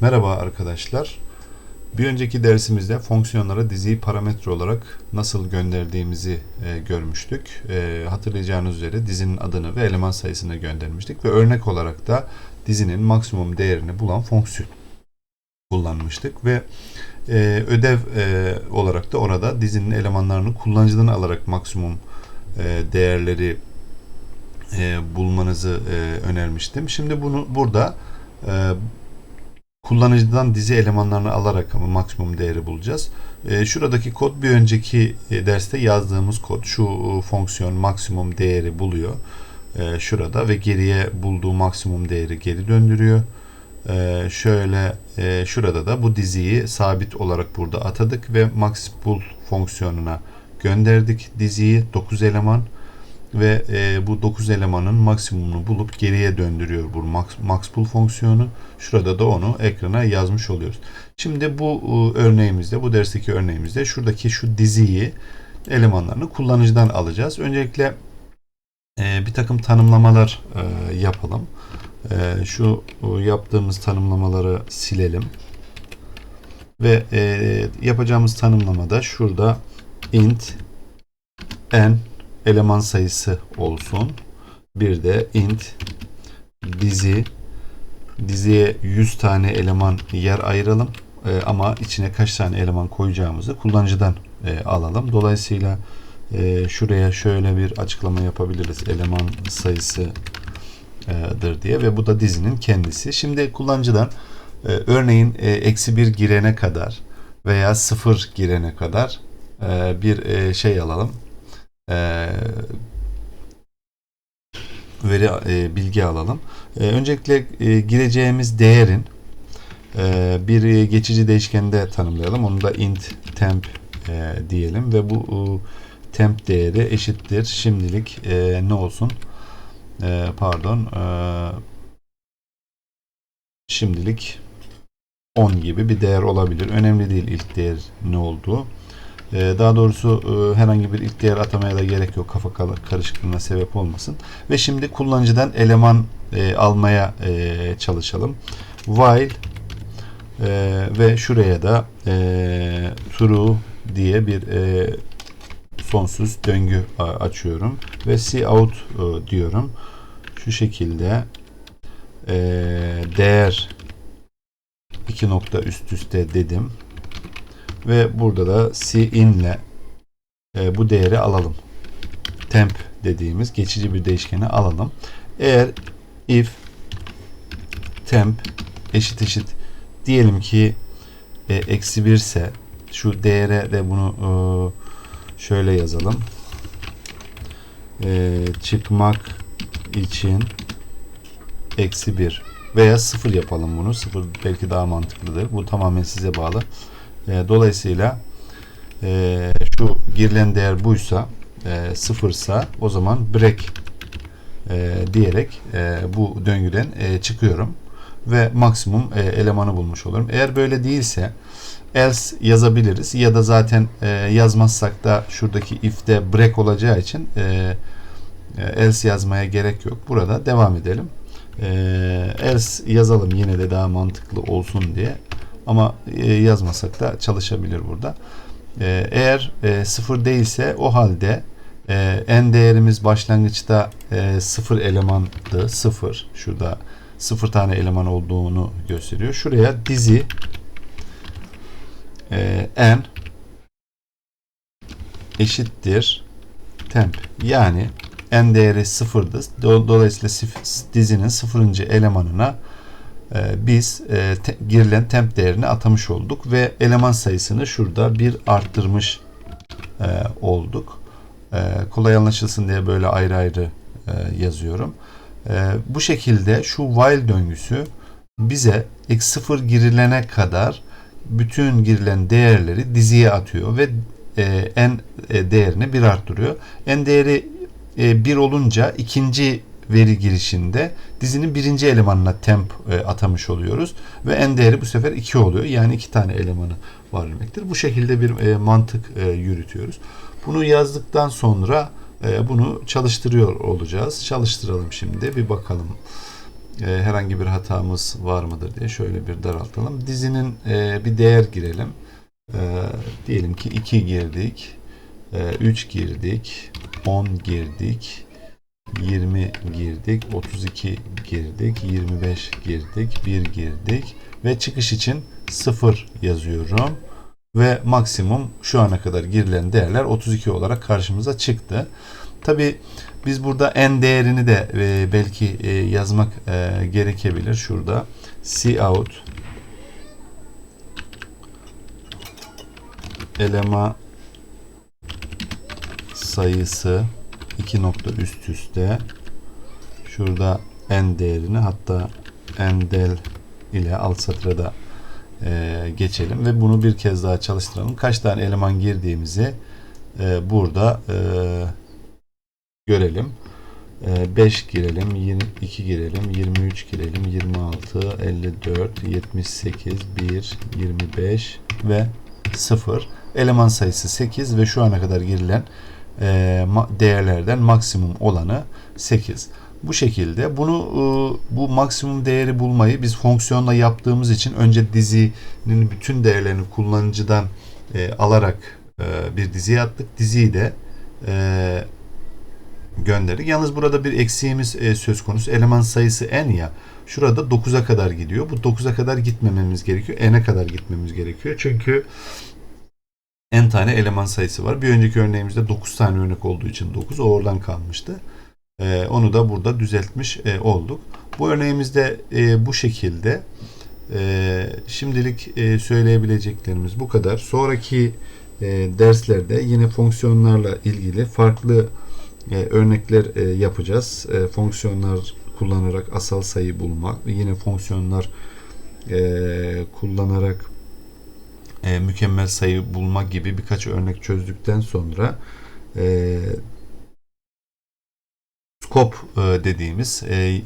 Merhaba arkadaşlar. Bir önceki dersimizde fonksiyonlara diziyi parametre olarak nasıl gönderdiğimizi e, görmüştük. E, hatırlayacağınız üzere dizinin adını ve eleman sayısını göndermiştik ve örnek olarak da dizinin maksimum değerini bulan fonksiyon kullanmıştık ve e, ödev e, olarak da orada dizinin elemanlarını kullanıcıdan alarak maksimum e, değerleri e, bulmanızı e, önermiştim. Şimdi bunu burada e, kullanıcıdan dizi elemanlarını alarak ama maksimum değeri bulacağız. E, şuradaki kod bir önceki e, derste yazdığımız kod. Şu e, fonksiyon maksimum değeri buluyor. E, şurada ve geriye bulduğu maksimum değeri geri döndürüyor. E, şöyle e, şurada da bu diziyi sabit olarak burada atadık ve max fonksiyonuna gönderdik diziyi 9 eleman ve e, bu 9 elemanın maksimumunu bulup geriye döndürüyor bu max, max pull fonksiyonu. Şurada da onu ekrana yazmış oluyoruz. Şimdi bu e, örneğimizde, bu dersteki örneğimizde şuradaki şu diziyi elemanlarını kullanıcıdan alacağız. Öncelikle e, bir takım tanımlamalar e, yapalım. E, şu yaptığımız tanımlamaları silelim. Ve e, yapacağımız tanımlamada şurada int n eleman sayısı olsun. Bir de int dizi diziye 100 tane eleman yer ayıralım. E, ama içine kaç tane eleman koyacağımızı kullanıcıdan e, alalım. Dolayısıyla e, şuraya şöyle bir açıklama yapabiliriz. Eleman sayısıdır diye ve bu da dizinin kendisi. Şimdi kullanıcıdan e, örneğin e, eksi bir girene kadar veya sıfır girene kadar e, bir e, şey alalım e, veri e, bilgi alalım. E, öncelikle e, gireceğimiz değerin e, bir geçici değişkende tanımlayalım. Onu da int temp e, diyelim ve bu e, temp değeri eşittir. Şimdilik e, ne olsun? E, pardon. E, şimdilik 10 gibi bir değer olabilir. Önemli değil ilk değer ne olduğu. Ee, daha doğrusu e, herhangi bir ilk değer atamaya da gerek yok. Kafa karışıklığına sebep olmasın. Ve şimdi kullanıcıdan eleman e, almaya e, çalışalım. While ve şuraya da true diye bir sonsuz döngü açıyorum. Ve see out diyorum. Şu şekilde değer iki nokta üst üste dedim ve burada da cin ile e, bu değeri alalım. Temp dediğimiz geçici bir değişkeni alalım. Eğer if temp eşit eşit diyelim ki e, eksi 1 ise şu değere de bunu e, şöyle yazalım. E, çıkmak için eksi 1 veya 0 yapalım bunu. 0 belki daha mantıklıdır. Bu tamamen size bağlı. E, dolayısıyla e, şu girilen değer buysa e, sıfırsa o zaman break e, diyerek e, bu döngüden e, çıkıyorum ve maksimum e, elemanı bulmuş olurum. Eğer böyle değilse else yazabiliriz ya da zaten e, yazmazsak da şuradaki if'te break olacağı için e, e, else yazmaya gerek yok. Burada devam edelim. E, else yazalım yine de daha mantıklı olsun diye. Ama e, yazmasak da çalışabilir burada. E, eğer e, sıfır değilse o halde en değerimiz başlangıçta sıfır elemandı. Sıfır. Şurada sıfır tane eleman olduğunu gösteriyor. Şuraya dizi n eşittir temp. Yani n değeri sıfırdı. Dolayısıyla dizinin sıfırıncı elemanına biz e, te, girilen temp değerini atamış olduk ve eleman sayısını şurada bir arttırmış e, olduk. E, kolay anlaşılsın diye böyle ayrı ayrı e, yazıyorum. E, bu şekilde şu while döngüsü bize x0 girilene kadar bütün girilen değerleri diziye atıyor ve e, n e, değerini bir arttırıyor. n değeri e, 1 olunca ikinci veri girişinde dizinin birinci elemanına temp e, atamış oluyoruz. Ve n değeri bu sefer 2 oluyor. Yani iki tane elemanı var demektir. Bu şekilde bir e, mantık e, yürütüyoruz. Bunu yazdıktan sonra e, bunu çalıştırıyor olacağız. Çalıştıralım şimdi bir bakalım e, herhangi bir hatamız var mıdır diye şöyle bir daraltalım. Dizinin e, bir değer girelim. E, diyelim ki 2 girdik. 3 girdik. 10 girdik. 20 girdik. 32 girdik. 25 girdik. 1 girdik. Ve çıkış için 0 yazıyorum. Ve maksimum şu ana kadar girilen değerler 32 olarak karşımıza çıktı. Tabi biz burada n değerini de e, belki e, yazmak e, gerekebilir. Şurada cout elema sayısı 2 nokta üst üste şurada n değerini hatta n del ile alt satıra da e, geçelim ve bunu bir kez daha çalıştıralım. Kaç tane eleman girdiğimizi e, burada e, görelim. 5 girelim, 22 girelim, 23 girelim, 26, 54, 78, 1, 25 ve 0. Eleman sayısı 8 ve şu ana kadar girilen e, değerlerden maksimum olanı 8. Bu şekilde bunu e, bu maksimum değeri bulmayı biz fonksiyonla yaptığımız için önce dizinin bütün değerlerini kullanıcıdan e, alarak bir diziye attık. Diziyi de gönderdik. Yalnız burada bir eksiğimiz e, söz konusu. Eleman sayısı n ya. Şurada 9'a kadar gidiyor. Bu 9'a kadar gitmememiz gerekiyor. n'e kadar gitmemiz gerekiyor. Çünkü n tane eleman sayısı var. Bir önceki örneğimizde 9 tane örnek olduğu için 9 o oradan kalmıştı. E, onu da burada düzeltmiş e, olduk. Bu örneğimizde e, bu şekilde. E, şimdilik e, söyleyebileceklerimiz bu kadar. Sonraki e, derslerde yine fonksiyonlarla ilgili farklı e, örnekler e, yapacağız. E, fonksiyonlar kullanarak asal sayı bulma, yine fonksiyonlar e, kullanarak e, mükemmel sayı bulma gibi birkaç örnek çözdükten sonra e, scope e, dediğimiz e,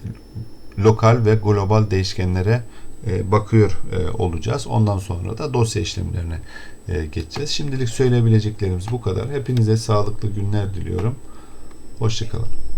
lokal ve global değişkenlere e, bakıyor e, olacağız. Ondan sonra da dosya işlemlerine e, geçeceğiz. Şimdilik söyleyebileceklerimiz bu kadar. Hepinize sağlıklı günler diliyorum. Hoşçakalın.